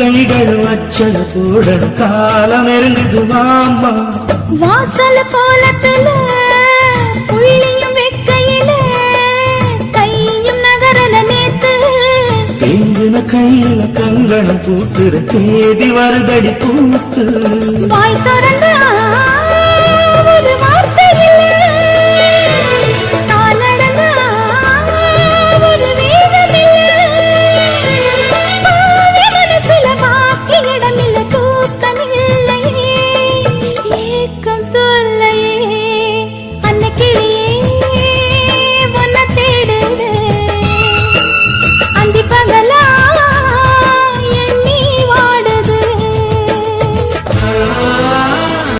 கைகள் வச்சல போடணும் காலம் நெருங்குது மாமா. வாசல் கோலத்துல உள்ளியும் வெக்கையில கையும் நகரல நேத்து. தேங்கின கையில கங்கணம் பூத்துற தேதி வருதடி பூத்து. வாய் திறந்து